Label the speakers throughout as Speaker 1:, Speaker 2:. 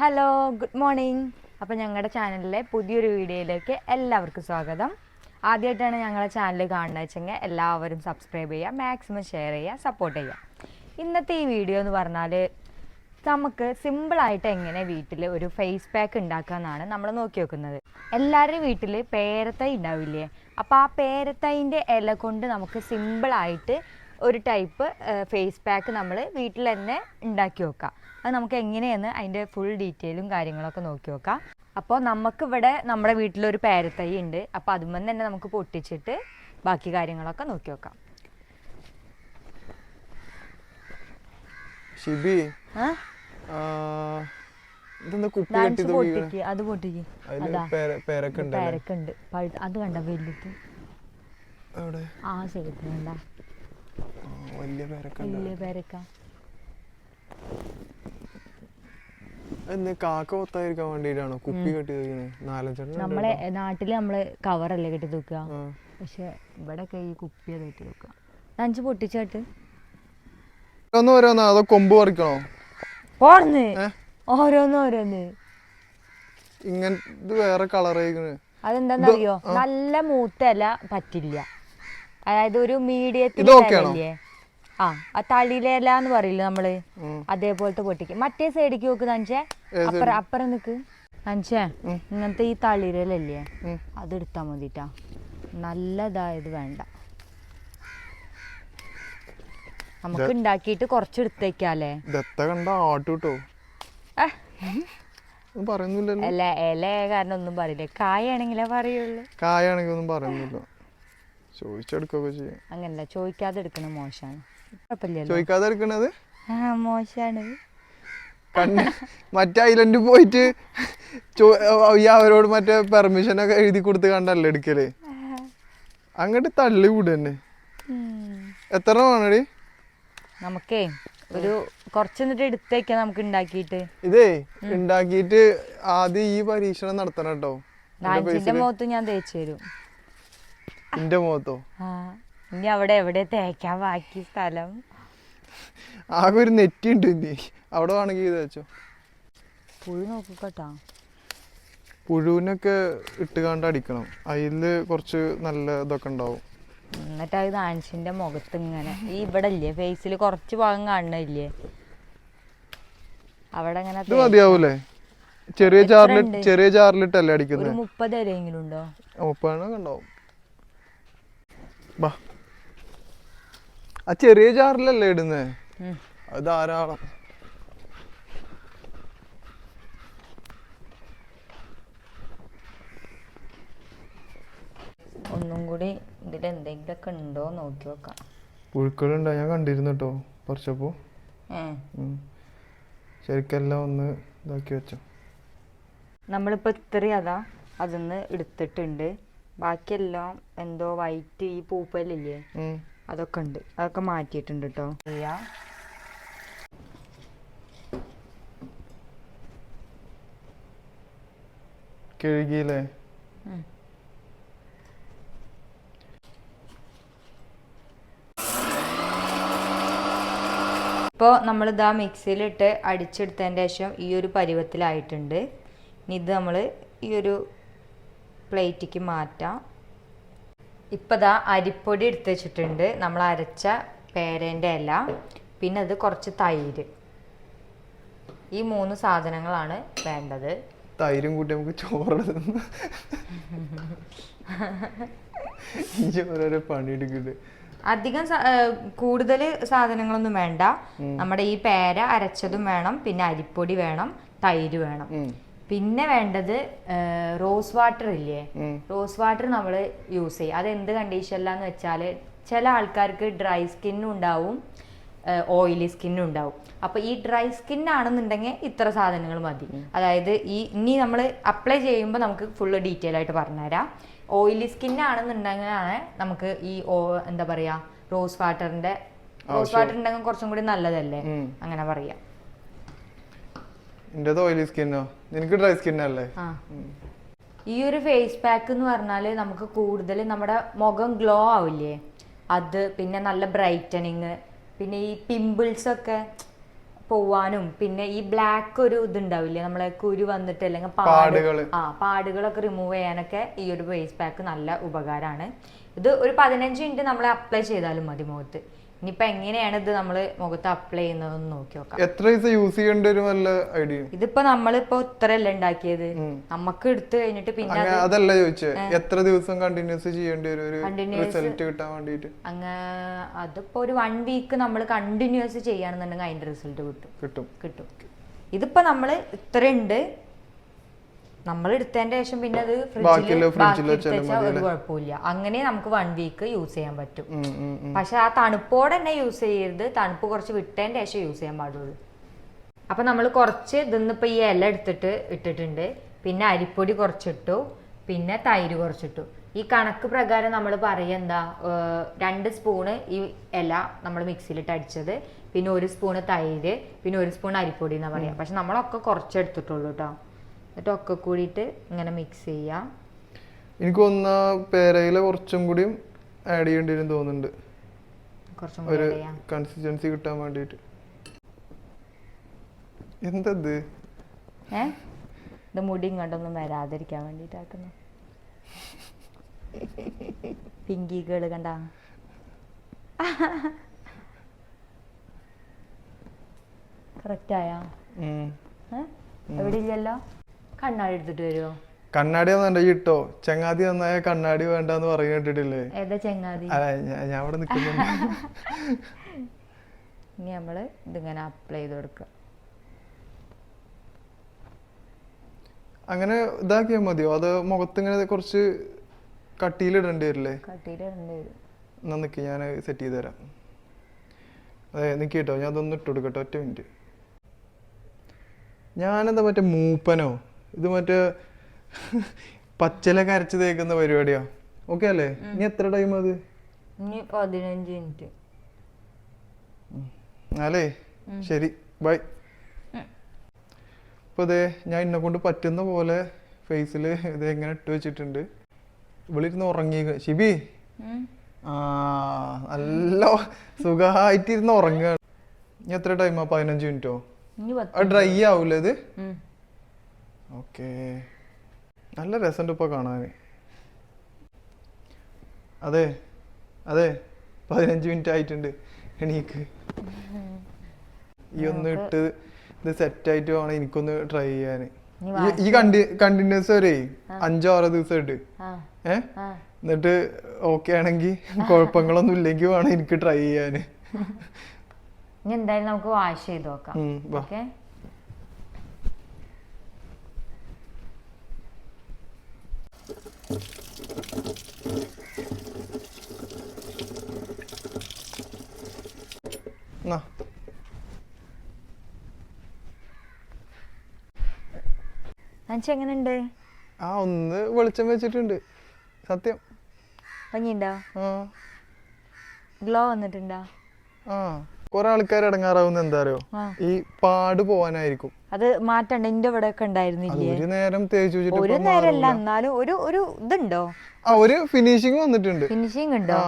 Speaker 1: Hello good morning അപ്പോൾ ഞങ്ങളുടെ ചാനലിലെ പുതിയൊരു വീഡിയോയിലേക്ക് എല്ലാവർക്കും സ്വാഗതം. ആദ്യമായിട്ടാണ് ഞങ്ങളുടെ ചാനൽ കാണുന്നത് വെച്ചെങ്കിൽ എല്ലാവരും സബ്സ്ക്രൈബ് ചെയ്യുക മാക്സിമം ഷെയർ ചെയ്യുക സപ്പോർട്ട് ചെയ്യുക. ഇന്നത്തെ ഈ വീഡിയോ എന്ന് പറഞ്ഞാൽ നമുക്ക് സിമ്പിളായിട്ട് എങ്ങനെ വീട്ടിൽ ഒരു ഫേസ് പാക്ക് ഉണ്ടാക്കാമെന്നാണ് നമ്മൾ നോക്കി വെക്കുന്നത്. എല്ലാവരുടെയും വീട്ടിൽ പേരത്തൈ ഉണ്ടാവില്ലേ? അപ്പോൾ ആ പേരത്തൈന്റെ ഇല കൊണ്ട് നമുക്ക് സിമ്പിളായിട്ട് ഒരു ടൈപ്പ് ഫേസ് പാക്ക് നമ്മൾ വീട്ടിൽ തന്നെ ഉണ്ടാക്കി വെക്കാം. അത് നമുക്ക് എങ്ങനെയെന്ന് അതിന്റെ ഫുൾ ഡീറ്റെയിലും കാര്യങ്ങളൊക്കെ നോക്കി വെക്കാം. അപ്പോൾ നമുക്കിവിടെ നമ്മുടെ വീട്ടിലൊരു പേരത്തൈ ഉണ്ട്. അപ്പോൾ അതുമ്പോൾ തന്നെ നമുക്ക് പൊട്ടിച്ചിട്ട് ബാക്കി കാര്യങ്ങളൊക്കെ നോക്കി വെക്കാം.
Speaker 2: ഷിബി
Speaker 1: അത് പൊട്ടിക്ക്. അത്. കണ്ട വലുത്. ആ
Speaker 2: ശരി വലിയ പേരൊക്കെ കാക്ക കൊത്തായിരിക്കാൻ കുപ്പി കെട്ടി നാലഞ്ചെണ്ണം
Speaker 1: നമ്മളെ. നാട്ടിൽ നമ്മൾ കവറല്ലേ കെട്ടി തൂക്കുക. പക്ഷെ ഇവിടെ ഈ കുപ്പിയെ കെട്ടി തൂക്കുക. അഞ്ച് പൊട്ടിച്ചാട്ട്.
Speaker 2: ഒന്ന് ഓരോന്നോ അതോ കൊമ്പ് പറിക്കണോ?
Speaker 1: പോർന്ന്? ഓരോന്ന് ഓരോന്ന്.
Speaker 2: ഇങ്ങനെ ഇത് വേറെ കളർ
Speaker 1: അതെന്താന്നറിയോ? നല്ല മൂത്തല പറ്റില്ല. അതായത് ഒരു മീഡിയത്തിൽ? ആ ആ തളിയില എന്ന് പറയില്ല
Speaker 2: നമ്മൾ.
Speaker 1: അതേപോലത്തെ പൊട്ടിക്ക്. മറ്റേ സൈഡിക്ക് നോക്ക് നഞ്ചേ. അപ്പുറം അപ്പുറം നിക്ക്. നഞ്ചേ ഇങ്ങനത്തെ ഈ തളിരലല്ലേ
Speaker 2: അത്
Speaker 1: എടുത്താ മതിട്ടാ. നല്ലതായത് വേണ്ട. നമുക്ക് ഉണ്ടാക്കിയിട്ട് കുറച്ച് എടുത്തേക്കാല്ലേ
Speaker 2: കണ്ട ആട്ടൂട്ടോ?
Speaker 1: അല്ല ഇല കാരണം ഒന്നും പറയില്ല. കായാണെങ്കിലേ പറയുള്ളൂ.
Speaker 2: കായാണെങ്കിൽ ഒന്നും പറയുന്നില്ല. ചോദിച്ചെടുക്കൊക്കെ ചെയ്യും.
Speaker 1: അങ്ങനല്ല ചോദിക്കാതെ എടുക്കണ മോശമാണ്
Speaker 2: ചോദിക്കാതെ എടുക്കണത് കണ്ട് മറ്റേ ഐലൻഡ് പോയിട്ട് അവരോട് മറ്റേ പെർമിഷൻ ഒക്കെ എഴുതി കൊടുത്ത് കണ്ടല്ലേ എടുക്കൽ. അങ്ങോട്ട് തള്ളി വിടന്നെ. എത്ര വേണടി?
Speaker 1: നമുക്കേ ഒരു കുറച്ച് എടുത്തേക്ക നമുക്ക് ഉണ്ടാക്കിയിട്ട്.
Speaker 2: ഇതേ ഉണ്ടാക്കിയിട്ട് ആദ്യം ഈ പരീക്ഷണം നടത്തണം കേട്ടോ.
Speaker 1: മുഖത്ത് ഞാൻ തേച്ചു തരും.
Speaker 2: എന്റെ മുഖത്തോ?
Speaker 1: ഇനി അവിടെ എവിടെ തേക്കാൻ ബാക്കി സ്ഥലം?
Speaker 2: ആകെ ഒരു നെറ്റ് ഉണ്ട് ഇനി. അവിടെ വേണമെങ്കിൽ ഇത് വെച്ചോ.
Speaker 1: പുഴു നോക്കട്ടോ
Speaker 2: പുഴുവിനൊക്കെ ഇട്ട് കണ്ട് അടിക്കണം. അതിൽ കുറച്ച് നല്ല ഇതൊക്കെ ഉണ്ടാവും.
Speaker 1: എന്നിട്ട് അത് ആൻഷിന്റെ മുഖത്ത് ഇങ്ങനെ. ഈ ഇവിടെ ഇല്ലേ? ഫേസിൽ കുറച്ച് ഭാഗം കാണണില്ലേ അവിടെ അങ്ങനെ
Speaker 2: ഇത് മതിയാവൂലേ? ചെറിയ
Speaker 1: ചാറിൽ?
Speaker 2: ചെറിയ
Speaker 1: ചാറിലിട്ടല്ലേ
Speaker 2: അടിക്കുന്നത്
Speaker 1: മുപ്പത് വരെയെങ്കിലും ഉണ്ടോ?
Speaker 2: മുപ്പതെണ്ണൊക്കെ ഉണ്ടാവും. ബാ. ആ ചെറിയ ജാറിലല്ലേ ഇടുന്നേ? അത് ധാരാളം.
Speaker 1: ഒന്നും കൂടി ഇതിൽ എന്തെങ്കിലുമൊക്കെ ഉണ്ടോ നോക്കി വെക്കാം.
Speaker 2: പുഴുക്കളുണ്ടോ ഞാൻ കണ്ടിരുന്നു കേട്ടോ പറിച്ചപ്പോ.
Speaker 1: ഏ.
Speaker 2: ശരിക്കെല്ലാം ഒന്ന് ഇതാക്കി വെച്ചോ.
Speaker 1: നമ്മളിപ്പോൾ ഇത്രയും അതാ അതിന്ന് എടുത്തിട്ടുണ്ട്. ബാക്കിയെല്ലാം എന്തോ വൈറ്റ് ഈ പൂപ്പലില്ലേ. അതൊക്കെ ഉണ്ട്. അതൊക്കെ മാറ്റിയിട്ടുണ്ട് കേട്ടോ
Speaker 2: കഴുകിയില്ലേ?
Speaker 1: ഇപ്പോൾ നമ്മളിതാ മിക്സിയിലിട്ട് അടിച്ചെടുത്തതിന്റെ ശേഷം ഈ ഒരു പരുവത്തിലായിട്ടുണ്ട്. ഇനി ഇത് നമ്മൾ ഈ ഒരു പ്ലേറ്റിക്ക് മാറ്റാം. ഇപ്പം ദാ അരിപ്പൊടി എടുത്ത് വെച്ചിട്ടുണ്ട്. നമ്മൾ അരച്ച പേരേന്റെ ഇല പിന്നെ അത് കുറച്ച് തൈര്. ഈ മൂന്ന് സാധനങ്ങളാണ് വേണ്ടത്.
Speaker 2: തൈരും കൂട്ടി നമുക്ക് ചോറ് പണിയെടുക്കുന്നത്
Speaker 1: അധികം കൂടുതൽ സാധനങ്ങളൊന്നും വേണ്ട. നമ്മുടെ ഈ പേര അരച്ചതും വേണം പിന്നെ അരിപ്പൊടി വേണം തൈര് വേണം. പിന്നെ വേണ്ടത് റോസ് വാട്ടർ ഇല്ലേ? റോസ് വാട്ടർ നമ്മൾ യൂസ് ചെയ്യും. അത് എന്ത് കണ്ടീഷനിലാന്ന് വെച്ചാൽ ചില ആൾക്കാർക്ക് ഡ്രൈ സ്കിന്നും ഉണ്ടാവും ഓയിലി സ്കിന്നും ഉണ്ടാവും. അപ്പൊ ഈ ഡ്രൈ സ്കിൻ ആണെന്നുണ്ടെങ്കിൽ ഇത്ര സാധനങ്ങൾ മതി. അതായത് ഈ ഇനി നമ്മൾ അപ്ലൈ ചെയ്യുമ്പോൾ നമുക്ക് ഫുള്ള് ഡീറ്റെയിൽ ആയിട്ട് പറഞ്ഞുതരാം. ഓയിലി സ്കിൻ ആണെന്നുണ്ടെങ്കിലാണ് നമുക്ക് ഈ ഓ എന്താ പറയാ റോസ് വാട്ടറിന്റെ റോസ് വാട്ടർ ഉണ്ടെങ്കിൽ കുറച്ചും കൂടി നല്ലതല്ലേ? അങ്ങനെ പറയാം.
Speaker 2: ഓയിലി സ്കിന്നോ നിനക്ക് ഡ്രൈ സ്കിന്നല്ലേ
Speaker 1: ഈ ഒരു ഫേസ് പാക്ക് എന്ന് പറഞ്ഞാൽ നമുക്ക് കൂടുതൽ നമ്മുടെ മുഖം ഗ്ലോ ആവില്ലേ? അത് പിന്നെ നല്ല ബ്രൈറ്റനിങ് പിന്നെ ഈ പിമ്പിൾസ് ഒക്കെ പോവാനും പിന്നെ ഈ ബ്ലാക്ക് ഒരു ഇതുണ്ടാവില്ലേ? നമ്മളെ കുരു വന്നിട്ട് അല്ലെങ്കിൽ പാട് ആ പാടുകളൊക്കെ റിമൂവ് ചെയ്യാനൊക്കെ ഈ ഒരു ഫേസ് പാക്ക് നല്ല ഉപകാരമാണ്. ഇത് ഒരു പതിനഞ്ച് മിനിറ്റ് നമ്മൾ അപ്ലൈ ചെയ്താലും മതി മുഖത്ത്. ഇനിയിപ്പോൾ എങ്ങനെയാണ് ഇത് നമ്മൾ മുഖത്ത് അപ്ലൈ ചെയ്യുന്നതെന്ന് നോക്കി നോക്കാം.
Speaker 2: എത്ര ദിവസം യൂസ് ചെയ്യേണ്ട ഒരു നല്ല ഐഡിയ
Speaker 1: ഇതിപ്പോ നമ്മളിപ്പോ ഇത്രയല്ല ഉണ്ടാക്കിയത്? നമുക്ക് എടുത്തു കഴിഞ്ഞിട്ട് പിന്നെ
Speaker 2: അതല്ല ചോദിച്ചേ എത്ര ദിവസം കണ്ടിന്യൂസ് ചെയ്യേണ്ടി വരും ഒരു റിസൾട്ട് കിട്ടാൻ വേണ്ടിയിട്ട്
Speaker 1: അങ്ങ് അതിപ്പോ ഒരു വൺ വീക്ക് നമ്മൾ കണ്ടിന്യൂസ് ചെയ്യുകയാണെന്നുണ്ടെങ്കിൽ അതിന്റെ റിസൾട്ട് കിട്ടും.
Speaker 2: കിട്ടും.
Speaker 1: കിട്ടും. ഇതിപ്പോ നമ്മൾ ഇത്ര ഉണ്ട് നമ്മൾ എടുത്തതിന്റെ ശേഷം പിന്നെ അത് ഫ്രിഡ്ജിൽ ഒരു കുഴപ്പമില്ല. അങ്ങനെ നമുക്ക് വൺ വീക്ക് യൂസ് ചെയ്യാൻ പറ്റും. പക്ഷെ ആ തണുപ്പോടെ തന്നെ യൂസ് ചെയ്യരുത്. തണുപ്പ് കുറച്ച് വിട്ടതിന്റെ ശേഷം യൂസ് ചെയ്യാൻ പാടുള്ളൂ. അപ്പൊ നമ്മൾ കുറച്ച് ഇതിന്നിപ്പോ ഈ ഇല എടുത്തിട്ട് ഇട്ടിട്ടുണ്ട്. പിന്നെ അരിപ്പൊടി കുറച്ചിട്ടു. പിന്നെ തൈര് കുറച്ചിട്ടു. ഈ കണക്ക് പ്രകാരം നമ്മൾ എന്താ ഏർ രണ്ട് സ്പൂണ് ഈ ഇല നമ്മൾ മിക്സിയിലിട്ട് അടിച്ചത്. പിന്നെ ഒരു സ്പൂണ് തൈര്. പിന്നെ ഒരു സ്പൂൺ അരിപ്പൊടി എന്നാ പറയാ പക്ഷെ നമ്മളൊക്കെ കുറച്ചെടുത്തിട്ടുള്ളൂ കേട്ടോ എന്നിട്ട് ഒക്കെ കൂടിയിട്ട് ഇങ്ങനെ മിക്സ് ചെയ്യാം.
Speaker 2: എനിക്ക് ഒന്ന് പേരയില കുറച്ചും കൂടി ആഡ് ചെയ്യേണ്ടി വരും തോന്നുന്നുണ്ട്. ഒരു കൺസിസ്റ്റൻസി കിട്ടാൻ വേണ്ടിയിട്ട്. എന്തത്?
Speaker 1: ഏ? ഇത് മുടി ഇങ്ങോട്ടൊന്നും വരാതിരിക്കാൻ വേണ്ടിയിട്ടാക്കുന്നു. പിങ്കികൾ കണ്ട. കറക്റ്റ് ആയാ?
Speaker 2: ഉം.
Speaker 1: ഏ? എവിടെ ഇല്ലല്ലോ? കണ്ണാടി എടുത്തിട്ട് വരുമോ
Speaker 2: കണ്ണാടി തന്നെ കിട്ടോ ചങ്ങാതി നന്നായ കണ്ണാടി വേണ്ടെന്ന് പറഞ്ഞു കേട്ടിട്ടില്ലേ?
Speaker 1: ഏതാ ചങ്ങാതി?
Speaker 2: അല്ല ഞാൻ ഇവിടെ നിൽക്കുന്നുണ്ട്.
Speaker 1: ഇനി നമ്മൾ ഇതിങ്ങനെ അപ്ലൈ ചെയ്ത് കൊടുക്കുക.
Speaker 2: അങ്ങനെ ഇതാക്കിയാൽ മതിയോ? അത് മുഖത്ത് ഇങ്ങനെ കുറച്ച് കട്ടിയിലിടേണ്ടി വരില്ലേ?
Speaker 1: വരും.
Speaker 2: എന്നാ നിൽക്കി ഞാൻ സെറ്റ് ചെയ്ത് തരാം. അതെ നിൽക്കി കേട്ടോ. ഞാൻ അതൊന്ന് ഇട്ട് കൊടുക്കട്ടെ. ഒറ്റ മിനിറ്റ് ഞാനെന്താ മറ്റേ മൂപ്പനോ? ഇത് മറ്റേ പച്ചില കരച്ചു തേക്കുന്ന പരിപാടിയാ. ഓക്കെ അല്ലേ? ഇനി എത്ര ടൈം അത്?
Speaker 1: ഇനി പതിനഞ്ച് മിനിറ്റ്
Speaker 2: അല്ലേ? ശരി. ബൈ ഇപ്പൊ ഇതേ ഞാൻ എന്നെ കൊണ്ട് പറ്റുന്ന പോലെ ഫേസിൽ ഇത് എങ്ങനെ ഇട്ട് വെച്ചിട്ടുണ്ട്. ഇവളിരുന്ന് ഉറങ്ങി ശിബി? ആ നല്ല സുഖമായിട്ടിരുന്ന് ഉറങ്ങുകയാണ് ഇനി എത്ര ടൈമാ പതിനഞ്ച് മിനിറ്റോ ഡ്രൈ ആവൂലേ ഇത്. ഓക്കെ. നല്ല രസമുണ്ട് ഇപ്പൊ കാണാൻ അതെ അതെ പതിനഞ്ച് മിനിറ്റ് ആയിട്ടുണ്ട് എണീക്ക്. ഈ ഒന്ന് ഇട്ട് ഇത് സെറ്റ് ആയിട്ട് വേണം എനിക്കൊന്ന് ട്രൈ ചെയ്യാൻ ഈ കണ്ടി കണ്ടിന്യൂസ് വരെ അഞ്ചോ ആറോ ദിവസം ഇട്ട് ഏ? എന്നിട്ട് ഓക്കെ ആണെങ്കിൽ കുഴപ്പങ്ങളൊന്നും ഇല്ലെങ്കിൽ വേണം എനിക്ക് ട്രൈ ചെയ്യാൻ
Speaker 1: ഇനി എന്തായാലും നമുക്ക് വാഷ് ചെയ്ത് നോക്കാം. ഓക്കെ
Speaker 2: എന്നാ
Speaker 1: അനച്ച് എങ്ങനെയുണ്ട്
Speaker 2: ആ ഒന്ന് വെളിച്ചം വെച്ചിട്ടുണ്ട്. സത്യം.
Speaker 1: ഭംഗിയുണ്ടോ ഗ്ലോ വന്നിട്ടുണ്ടോ?
Speaker 2: ആ. കുറെ ആൾക്കാർ ഇടങ്ങാറാവുന്ന എന്താ അറിയോ ഈ പാട് പോവാനായിരിക്കും.
Speaker 1: അത് മാറ്റണ്ട എന്റെ ഇവിടെ ഒക്കെ ഉണ്ടായിരുന്നില്ലേ
Speaker 2: ഒരു നേരം തേച്ച്
Speaker 1: ഒരു നേരമല്ല. എന്നാലും ഒരു ഒരു ഇതുണ്ടോ?
Speaker 2: ആ ഒരു ഫിനിഷിംഗ് വന്നിട്ടുണ്ട്.
Speaker 1: ഫിനിഷിംഗ് ഉണ്ടോ?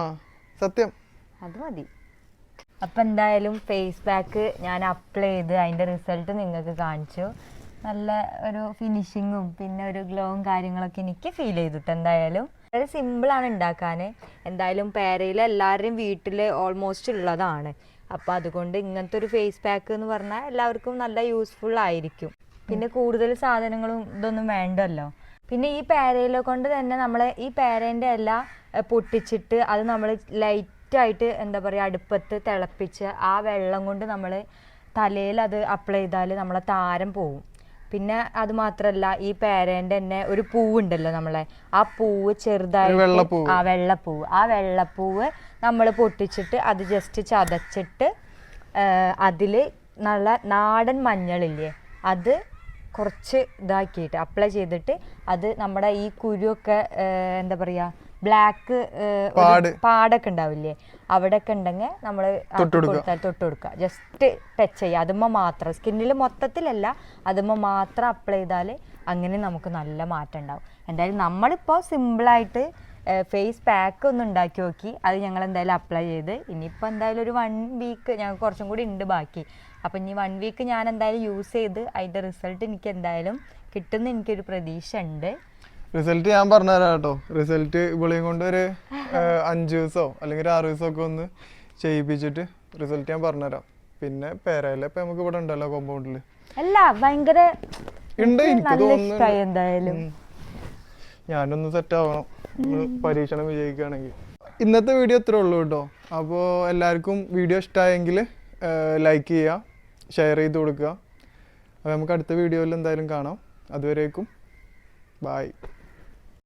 Speaker 2: സത്യം.
Speaker 1: അത് മതി. അപ്പൊ എന്തായാലും ഫേസ് പാക്ക് ഞാൻ അപ്ലൈ ചെയ്ത് അതിന്റെ റിസൾട്ട് നിങ്ങൾക്ക് കാണിച്ചു. നല്ല ഒരു ഫിനിഷിങ്ങും പിന്നെ ഒരു ഗ്ലോവും കാര്യങ്ങളൊക്കെ എനിക്ക് ഫീൽ ചെയ്തിട്ട് എന്തായാലും. വളരെ സിമ്പിളാണ് ഉണ്ടാക്കാൻ എന്തായാലും പേരയിൽ എല്ലാവരുടെയും വീട്ടിൽ ഓൾമോസ്റ്റ് ഉള്ളതാണ് അപ്പോൾ അതുകൊണ്ട് ഇങ്ങനത്തെ ഒരു ഫേസ് പാക്ക് എന്ന് പറഞ്ഞാൽ എല്ലാവർക്കും നല്ല യൂസ്ഫുൾ ആയിരിക്കും. പിന്നെ കൂടുതൽ സാധനങ്ങളും ഇതൊന്നും വേണ്ടല്ലോ. പിന്നെ ഈ പേരയിലെ കൊണ്ട് തന്നെ നമ്മൾ ഈ പേരേന്റെ എല്ലാം പൊട്ടിച്ചിട്ട് അത് നമ്മൾ ലൈറ്റായിട്ട് എന്താ പറയുക അടുപ്പത്ത് തിളപ്പിച്ച് ആ വെള്ളം കൊണ്ട് നമ്മൾ തലയിൽ അത് അപ്ലൈ ചെയ്താൽ നമ്മളെ താരം പോവും. പിന്നെ അത് മാത്രല്ല ഈ പേരേന്റെ തന്നെ ഒരു പൂവുണ്ടല്ലോ നമ്മളെ ആ പൂവ് ചെറുതായിട്ട്. ആ വെള്ളപ്പൂവ് ആ വെള്ളപ്പൂവ് നമ്മൾ പൊട്ടിച്ചിട്ട് അത് ജസ്റ്റ് ചതച്ചിട്ട് അതിൽ നല്ല നാടൻ മഞ്ഞളില്ലേ അത് കുറച്ച് ഇതാക്കിയിട്ട് അപ്ലൈ ചെയ്തിട്ട് അത് നമ്മുടെ ഈ കുരുവൊക്കെ എന്താ പറയുക ബ്ലാക്ക്
Speaker 2: പാട്.
Speaker 1: പാടൊക്കെ ഉണ്ടാവില്ലേ? അവിടെയൊക്കെ ഉണ്ടെങ്കിൽ നമ്മൾ കൊടുത്താൽ തൊട്ട് കൊടുക്കുക. ജസ്റ്റ് ടച്ച് ചെയ്യുക. അതുമ്മ മാത്രം. സ്കിന്നിൽ മൊത്തത്തിലല്ല അതുമ്മ മാത്രം അപ്ലൈ ചെയ്താൽ അങ്ങനെ നമുക്ക് നല്ല മാറ്റം ഉണ്ടാവും. എന്തായാലും നമ്മളിപ്പോൾ സിമ്പിളായിട്ട് ഫേസ് പാക്ക് ഒന്ന് ഉണ്ടാക്കി നോക്കി. അത് ഞങ്ങൾ എന്തായാലും അപ്ലൈ ചെയ്ത്. ഇനിയിപ്പോൾ എന്തായാലും ഒരു വൺ വീക്ക് ഞങ്ങൾക്ക് കുറച്ചും കൂടി ഉണ്ട് ബാക്കി. അപ്പോൾ ഇനി വൺ വീക്ക് ഞാൻ എന്തായാലും യൂസ് ചെയ്ത് അതിന്റെ റിസൾട്ട് എനിക്ക് എന്തായാലും കിട്ടുന്ന എനിക്കൊരു പ്രതീക്ഷ ഉണ്ട്.
Speaker 2: റിസൾട്ട് ഞാൻ പറഞ്ഞുതരാം കേട്ടോ. റിസൾട്ട് ഇവളെയും കൊണ്ട് ഒരു അഞ്ചു ദിവസമോ അല്ലെങ്കിൽ ആറ് ദിവസമൊക്കെ ഒന്ന് ചെയ്യിപ്പിച്ചിട്ട് റിസൾട്ട് ഞാൻ പറഞ്ഞുതരാം. പിന്നെ പേരയിലെ ഇപ്പൊ നമുക്ക് ഇവിടെ ഉണ്ടല്ലോ കോമ്പൗണ്ടിൽ
Speaker 1: അല്ല ഭയങ്കര
Speaker 2: ഉണ്ട്
Speaker 1: എനിക്ക് തോന്നുന്നു. എന്തായാലും.
Speaker 2: ഞാനൊന്ന് സെറ്റ് ആവണം. പരീക്ഷണം വിജയിക്കുകയാണെങ്കിൽ. ഇന്നത്തെ വീഡിയോ ഇത്രേ ഉള്ളൂ കേട്ടോ. അപ്പോൾ എല്ലാവർക്കും വീഡിയോ ഇഷ്ടമായെങ്കിൽ ലൈക്ക് ചെയ്യുക ഷെയർ ചെയ്ത് കൊടുക്കുക. അപ്പോൾ നമുക്ക് അടുത്ത വീഡിയോയിൽ എന്തായാലും കാണാം. അതുവരേക്കും ബായ്